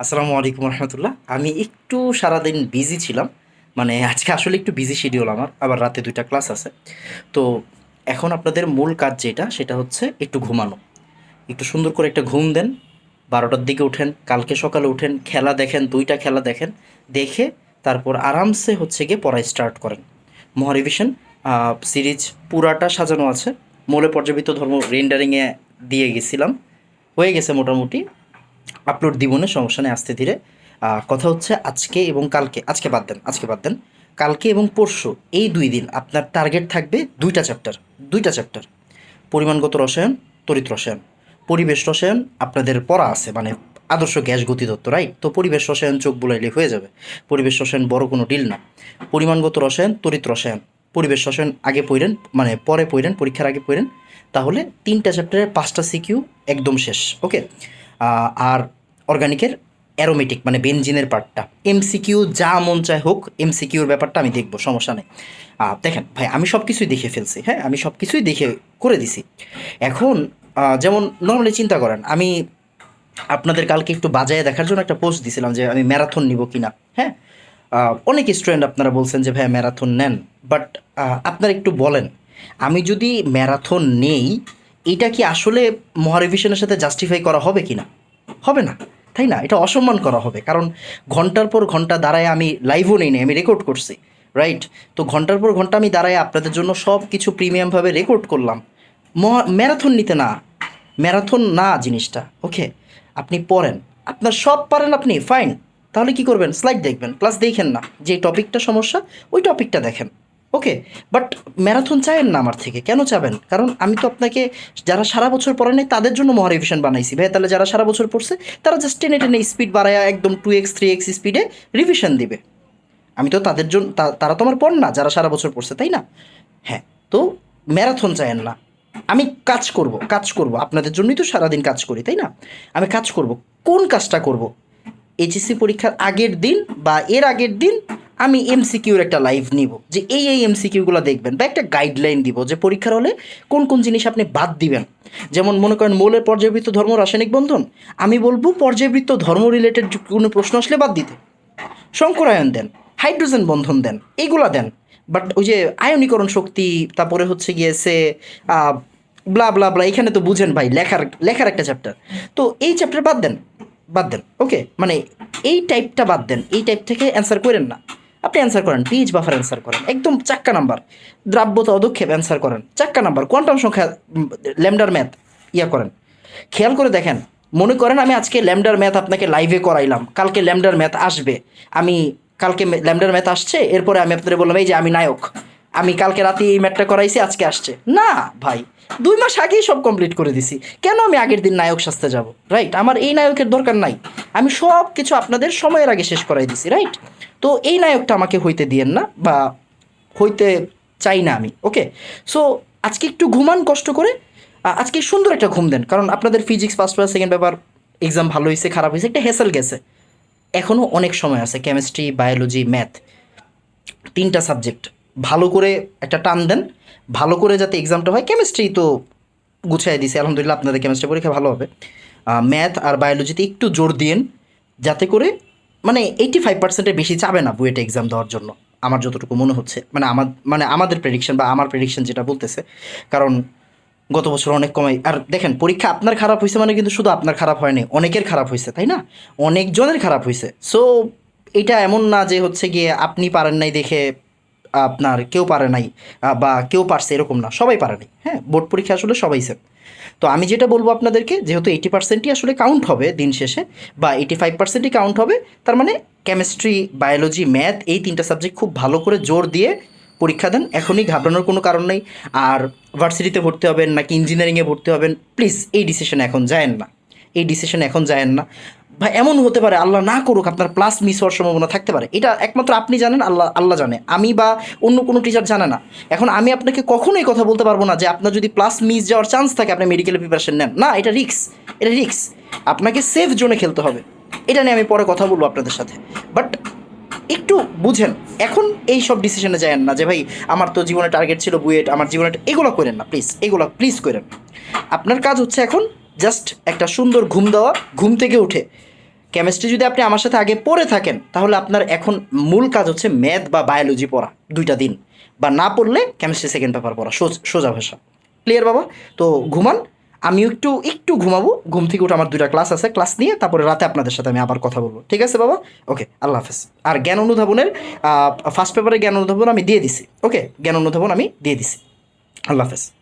আসসালামু আলাইকুম রহমতুল্লাহ। আমি একটু সারাদিন বিজি ছিলাম। মানে আজকে আসলে একটু বিজি শিডিউল আমার, আবার রাতে দুইটা ক্লাস আছে। তো এখন আপনাদের মূল কাজ যেটা, সেটা হচ্ছে একটু ঘুমানো। একটু সুন্দর করে একটা ঘুম দেন। বারোটার দিকে উঠেন, কালকে সকালে উঠেন, খেলা দেখেন, দুইটা খেলা দেখেন, দেখে তারপর আরামসে হচ্ছে গিয়ে পড়ায় স্টার্ট করেন। মহারিভিশন সিরিজ পুরাটা সাজানো আছে। মৌলে পর্যাবৃত্ত ধর্ম রেন্ডারিংয়ে দিয়ে গেছিলাম। হয়ে গেছে মোটামুটি। আপলোড দিব না, সমস্যা নেই, আস্তে ধীরে। কথা হচ্ছে আজকে এবং কালকে, আজকে বাদ দেন, আজকে বাদ দেন। কালকে এবং পরশু, এই দুই দিন আপনার টার্গেট থাকবে দুইটা চ্যাপ্টার দুইটা চ্যাপ্টার পরিমাণগত রসায়ন, তড়িৎ রসায়ন। পরিবেশ রসায়ন আপনাদের পড়া আছে মানে আদর্শ গ্যাস গতিতত্ত্ব রাইট তো পরিবেশ রসায়ন চোখ বুলাইলে হয়ে যাবে। পরিবেশ রসায়ন বড় কোনো ডিল না। পরিমাণগত রসায়ন, তড়িৎ রসায়ন। পরিবেশ রসায়ন আগে পড়েন মানে পরে পড়েন, পরীক্ষার আগে পড়েন। তাহলে তিনটা চ্যাপ্টারের পাঁচটা সিকিউ একদম শেষ ওকে আর অর্গানিকের অ্যারোমেটিক মানে বেনজিনের পার্টটা এমসিকিউ যা মন চায় হোক এমসিকিউর ব্যাপারটা আমি দেখব, সমস্যা নেই। দেখেন ভাই, আমি সব কিছুই দেখে ফেলছি হ্যাঁ? আমি সব কিছুই দেখে করে দিছি। এখন যেমন নর্মালি চিন্তা করেন, আমি আপনাদের কালকে একটু বাজায় দেখার জন্য একটা পোস্ট দিছিলাম যে আমি ম্যারাথন নিব কিনা হ্যাঁ? অনেক স্টুডেন্ট আপনারা বলছেন যে ভাই ম্যারাথন নেন। বাট আপনারা একটু বলেন, আমি যদি ম্যারাথন নেই এটা কি আসলে মহারিভিশনের সাথে জাস্টিফাই করা হবে কি না? হবে না, তাই না? এটা অসম্মান করা হবে। কারণ ঘণ্টার পর ঘণ্টা দাঁড়ায় আমি লাইভও নেই আমি রেকর্ড করছি রাইট তো ঘণ্টার পর ঘণ্টা আমি দাঁড়ায় আপনাদের জন্য সব কিছু প্রিমিয়ামভাবে রেকর্ড করলাম ম্যারাথন নিতে না ম্যারাথন না জিনিসটা ওকে আপনি পড়েন। আপনার সব পারেন আপনি ফাইন তাহলে কি করবেন? স্লাইড দেখবেন। প্লাস দেখেন না যে টপিকটা সমস্যা, ওই টপিকটা দেখেন। ওকে বাট ম্যারাথন চাইেন না আমার থেকে কেন চাবেন? কারণ আমি তো আপনাকে যারা সারা বছর পড়ে নাই, তাদের জন্য মহারিভিশন বানাইছি। ভাই তাহলে যারা সারা বছর পড়ছে, তারা জাস্ট টেনে টেনে স্পিড বাড়ায় একদম টু এক্স থ্রি এক্স স্পিডে রিভিশন দিবে। আমি তো তাদের জন্য তারা তো আমার পড় না, যারা সারা বছর পড়ছে, তাই না? হ্যাঁ তো ম্যারাথন চায়েন না। আমি কাজ করব কাজ করব। আপনাদের জন্যই তো সারাদিন কাজ করি, তাই না? আমি কাজ করব। কোন কাজটা করব? এইচএসসি পরীক্ষার আগের দিন বা এর আগের দিন আমি এমসিকিউর একটা লাইভ নিব। যে এই এই এমসিকিউগুলো দেখবেন বা একটা গাইডলাইন দিব যে পরীক্ষার হলে কোন কোন জিনিস আপনি বাদ দিবেন। যেমন মনে করেন মৌলের পর্যায়বৃত্ত ধর্ম রাসায়নিক বন্ধন। আমি বলব পর্যায়বৃত্ত ধর্ম রিলেটেড কোনো প্রশ্ন আসলে বাদ দিতে। শঙ্করায়ন দেন, হাইড্রোজেন বন্ধন দেন এইগুলা দেন। বাট ওই যে আয়নীকরণ শক্তি, তারপরে হচ্ছে গিয়েছে ব্লা ব্লা ব্লা এখানে তো বুঝেন ভাই, লেখার লেখার একটা চ্যাপ্টার তো এই চ্যাপ্টার বাদ দেন বাদ দেন ওকে মানে এই টাইপটা বাদ দেন, এই টাইপ থেকে অ্যান্সার করেন না। আপনি অ্যান্সার করেন পিএইচ বাফার অ্যান্সার করেন, একদম চাক্কা নাম্বার দ্রাব্যতা অদক্ষেপ অ্যান্সার করেন, চাক্কা নাম্বার কোয়ান্টাম সংখ্যা ল্যামডার ম্যাথ ইয়া করেন। খেয়াল করে দেখেন, মনে করেন আমি আজকে ল্যামডার ম্যাথ আপনাকে লাইভে করাইলাম, কালকে ল্যামডার ম্যাথ আসবে, আমি কালকে ল্যামডার ম্যাথ আসছে, এরপরে আমি আপনাদের বললাম, এই যে আমি নায়ক, আমি কালকে রাতে এই ম্যাথটা করাইছি, আজকে আসছে। না ভাই, দুই মাস আগেই সব কমপ্লিট করে দিছি, কেন আমি আগের দিন নায়ক সাজতে যাব রাইট আমার এই নায়কের দরকার নাই, আমি সব কিছু আপনাদের সময়ের আগে শেষ করাই দিছি রাইট তো এই নায়কটা আমাকে হইতে দিয়েন না বা হইতে চাই না আমি, ওকে? সো আজকে একটু ঘুমান কষ্ট করে আজকে সুন্দর একটা ঘুম দেন। কারণ আপনাদের physics first paper second paper exam ভালো হয়েছে খারাপ হয়েছে একটা হেসেল গেছে। এখনও অনেক সময় আছে কেমিস্ট্রি বায়োলজি ম্যাথ তিনটা সাবজেক্ট ভালো করে একটা টান দেন, ভালো করে যাতে এক্সামটা হয় কেমিস্ট্রি তো গুছাই দিছে, আলহামদুলিল্লাহ আপনাদের কেমিস্ট্রি পরীক্ষা ভালো হবে। ম্যাথ আর বায়োলজিতে একটু জোর দিন যাতে করে মানে এইটি ফাইভ পার্সেন্টের বেশি যাবে না বুয়েট এক্সাম দেওয়ার জন্য, আমার যতটুকু মনে হচ্ছে। মানে আমার মানে আমাদের প্রেডিকশন বা আমার প্রেডিকশন যেটা বলতেছে, কারণ গত বছর অনেক কমাই, আর দেখেন, পরীক্ষা আপনার খারাপ হয়েছে মানে কিন্তু শুধু আপনার খারাপ হয়নি, অনেকের খারাপ হয়েছে, তাই না? অনেকজনের খারাপ হয়েছে। সো এটা এমন না যে হচ্ছে গিয়ে আপনি পারেন নাই দেখে আপনার কেউ পারে নাই বা কেউ পারছে এরকম না, সবাই পারে নাই। হ্যাঁ বোর্ড পরীক্ষা আসলে সবাই সেম তো আমি যেটা বলব আপনাদেরকে, যেহেতু এইটি পার্সেন্টই আসলে কাউন্ট হবে দিন শেষে, বা এইটি ফাইভ পার্সেন্টই কাউন্ট হবে, তার মানে কেমিস্ট্রি বায়োলজি ম্যাথ এই তিনটা সাবজেক্ট খুব ভালো করে জোর দিয়ে পরীক্ষা দেন, এখনই ঘাবড়ানোর কোনো কারণ নেই। আর ভার্সিটিতে ভর্তি হবেন নাকি ইঞ্জিনিয়ারিংয়ে ভর্তি হবেন প্লিজ এই ডিসিশন এখন যায়েন না। এই ডিসিশন এখন যায়েন না। বা এমন হতে পারে, আল্লাহ না করুক, আপনার প্লাস মিস হওয়ার সম্ভাবনা থাকতে পারে। এটা একমাত্র আপনি জানেন, আল্লাহ আল্লাহ জানে। আমি বা অন্য কোনো টিচার জানে না। এখন আমি আপনাকে কখনোই কথা বলতে পারব না যে আপনার যদি প্লাস মিস যাওয়ার চান্স থাকে, আপনি মেডিকেল প্রিপারেশন নেন। না, এটা রিক্স এটা রিক্স আপনাকে সেফ জোনে খেলতে হবে। এটা নিয়ে আমি পরে কথা বলব আপনাদের সাথে। বাট একটু বুঝেন, এখন এই সব ডিসিশনে যায়েন না যে, ভাই, আমার তো জীবনে টার্গেট ছিল বুয়েট, আমার জীবনে এগুলো করেন না প্লিজ এগুলো প্লিজ করেন। আপনার কাজ হচ্ছে এখন জাস্ট একটা সুন্দর ঘুম দেওয়া, ঘুম থেকে উঠে। কেমিস্ট্রি যদি আপনি আমার সাথে আগে পড়ে থাকেন, তাহলে আপনার এখন মূল কাজ হচ্ছে ম্যাথ বা বায়োলজি পড়া, দুইটা দিন। বা না পড়লে কেমিস্ট্রি সেকেন্ড পেপার পড়া সোজ- সোজা ভাষা। ক্লিয়ার বাবা? তো ঘুমান, আমিও একটু একটু ঘুমাবো, ঘুম থেকে উঠে আমার দুইটা ক্লাস আছে ক্লাস নিয়ে তারপরে রাতে আপনাদের সাথে আমি আবার কথা বলব। ঠিক আছে বাবা? ওকে আল্লাহ হাফেজ। আর জ্ঞান অনুধাবনের ফার্স্ট পেপারে জ্ঞান অনুধাবন আমি দিয়ে দিছি। ওকে জ্ঞান অনুধাবন আমি দিয়ে দিছি। আল্লাহ হাফেজ।